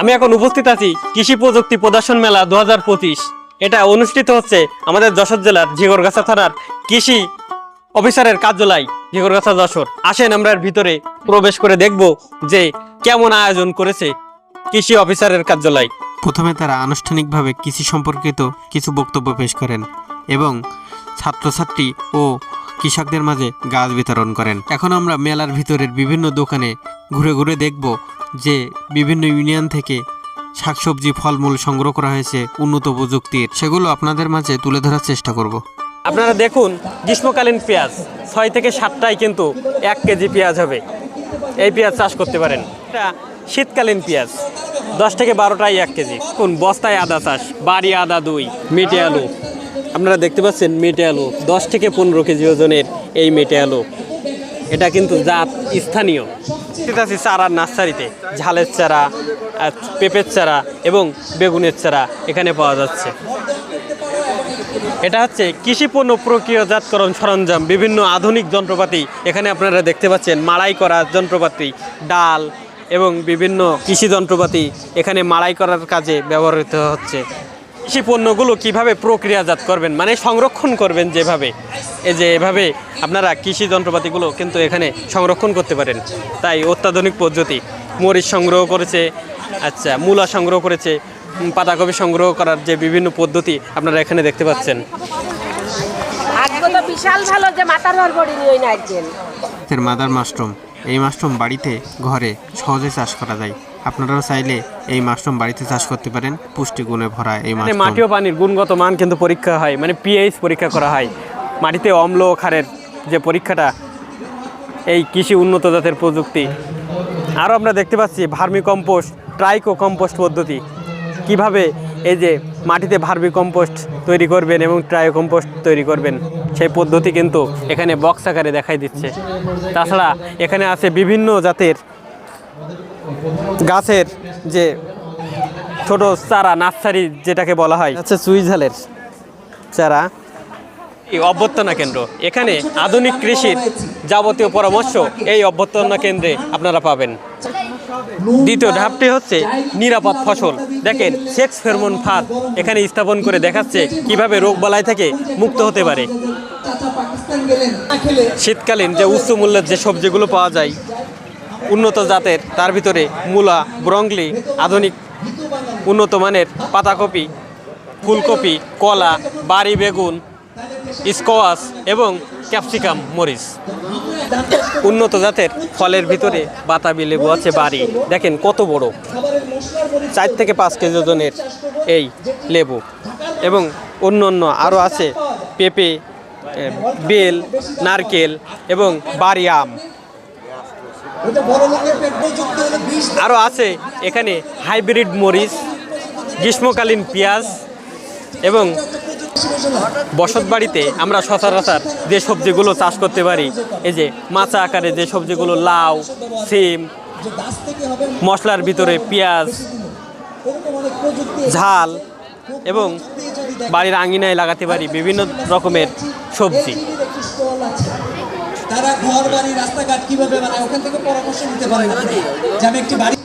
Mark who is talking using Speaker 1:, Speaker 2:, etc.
Speaker 1: আমি এখন উপস্থিত আছি কৃষি প্রযুক্তি প্রদর্শন মেলা দু এটা অনুষ্ঠিত হচ্ছে আমাদের যশোর জেলার ঝিগরগাছা থানার কৃষি অফিসারের কার্যালয়, ঝিগরগাছা যশোর। আসেন আমরা এর ভিতরে প্রবেশ করে দেখব যে কেমন আয়োজন করেছে কৃষি অফিসারের কার্যালয়।
Speaker 2: প্রথমে তারা আনুষ্ঠানিকভাবে কৃষি সম্পর্কিত কিছু বক্তব্য পেশ করেন এবং ছাত্রছাত্রী ও কৃষকদের মাঝে গাছ বিতরণ করেন। এখন আমরা মেলার ভিতরের বিভিন্ন দোকানে ঘুরে ঘুরে দেখব যে বিভিন্ন ইউনিয়ন থেকে শাকসবজি, ফলমূল সংগ্রহ করা হয়েছে উন্নত প্রযুক্তির। সেগুলো আপনাদের মাঝে তুলে ধরার চেষ্টা করব।
Speaker 1: আপনারা দেখুন, গ্রীষ্মকালীন পেঁয়াজ, ছয় থেকে সাতটায় কিন্তু এক কেজি পেঁয়াজ হবে। এই পেঁয়াজ চাষ করতে পারেন। এটা শীতকালীন পেঁয়াজ, দশ থেকে বারোটায় এক কেজি। কোন বস্তায় আদা চাষ, বাড়ি আদা দুই, মেটে আলু। আপনারা দেখতে পাচ্ছেন, মেটে আলু, দশ থেকে পনেরো কেজি ওজনের এই মেটে আলু। এটা কিন্তু জাত স্থানীয়। আছি চারার নার্সারিতে, ঝালের চারা পেঁপের চারা এবং বেগুনের চারা এখানে পাওয়া যাচ্ছে। এটা হচ্ছে কৃষি পণ্য প্রক্রিয়াজাতকরণ সরঞ্জাম, বিভিন্ন আধুনিক যন্ত্রপাতি। এখানে আপনারা দেখতে পাচ্ছেন মাড়াই করা যন্ত্রপাতি, ডাল এবং বিভিন্ন কৃষি যন্ত্রপাতি এখানে মাড়াই করার কাজে ব্যবহৃত হচ্ছে। কৃষি পণ্যগুলো কীভাবে প্রক্রিয়াজাত করবেন? মানে সংরক্ষণ করবেন যেভাবে? এই যে এভাবে আপনারা কৃষি যন্ত্রপাতিগুলো কিন্তু এখানে সংরক্ষণ করতে পারেন। তাই অত্যাধুনিক পদ্ধতি। মরিচ সংগ্রহ করেছে আচ্ছা মূলা সংগ্রহ করেছে পাতাকপি সংগ্রহ করার যে বিভিন্ন পদ্ধতি আপনারা এখানে দেখতে পাচ্ছেন।
Speaker 3: বিশাল ভালো যে মাথার ঘর পড়িনি
Speaker 2: এর মাদার মাশরুম। এই মাশরুম বাড়িতে ঘরে সহজে চাষ করা যায়। আপনারাও চাইলে এই মাশরুম বাড়িতে চাষ করতে পারেন। পুষ্টিগুণে ভরা এই
Speaker 1: মানে
Speaker 2: মাশরুম।
Speaker 1: মাটি ও পানির গুণগত মান কিন্তু পরীক্ষা হয় মানে পিএইচ পরীক্ষা করা হয়। মাটিতে অম্ল ও ক্ষারের যে পরীক্ষাটা এই কৃষি উন্নত জাতের প্রযুক্তি। আরও আমরা দেখতে পাচ্ছি ভার্মি কম্পোস্ট ট্রাইকো কম্পোস্ট পদ্ধতি। কীভাবে এই যে মাটিতে ভার্মি কম্পোস্ট তৈরি করবেন এবং ট্রাইকো কম্পোস্ট তৈরি করবেন সেই পদ্ধতি কিন্তু এখানে বক্স আকারে দেখাই দিচ্ছে। তাছাড়া এখানে আছে বিভিন্ন জাতের গাছের যে ছোট চারা নার্সারি যেটাকে বলা হয় হচ্ছে সুইঝালের চারা। এই অভ্যর্থনা কেন্দ্র। এখানে আধুনিক কৃষির যাবতীয় পরামর্শ এই অভ্যর্থনা কেন্দ্রে আপনারা পাবেন। দ্বিতীয় ধাপটি হচ্ছে নিরাপদ ফসল। দেখেন সেক্স ফেরমন ফাঁদ এখানে স্থাপন করে দেখাচ্ছে কীভাবে রোগবালাই থেকে মুক্ত হতে পারে। শীতকালীন যে উচ্চ মূল্যের যে সবজিগুলো পাওয়া যায় উন্নত জাতের, তার ভিতরে মূলা, ব্রংলি, আধুনিক উন্নত মানের পাতাকপি, ফুলকপি, কলা বাড়ি বেগুন, স্কোয়াশ এবং ক্যাপসিকাম মরিচ। উন্নত জাতের ফলের ভিতরে বাতাবি লেবু আছে বাড়ি দেখেন কত বড়। চার থেকে পাঁচ কেজি ওজনের এই লেবু। এবং অন্য অন্য আরও আছে, পেঁপে বেল, নারকেল এবং বাড়ি আম। আরও আছে। এখানে হাইব্রিড মরিচ, গ্রীষ্মকালীন পেঁয়াজ এবং বসত বাড়িতে আমরা সচরাচর যে সবজিগুলো চাষ করতে পারি, এই যে মাচা আকারে যে সবজিগুলো লাউ, সিম, মশলার ভিতরে পেঁয়াজ, ঝাল এবং বাড়ির আঙিনায় লাগাতে পারি বিভিন্ন রকমের সবজি।
Speaker 4: তারা ঘর বাড়ি, রাস্তাঘাট কীভাবে বানায়, ওখান থেকে পরামর্শ নিতে পারে যে আমি একটি বাড়ি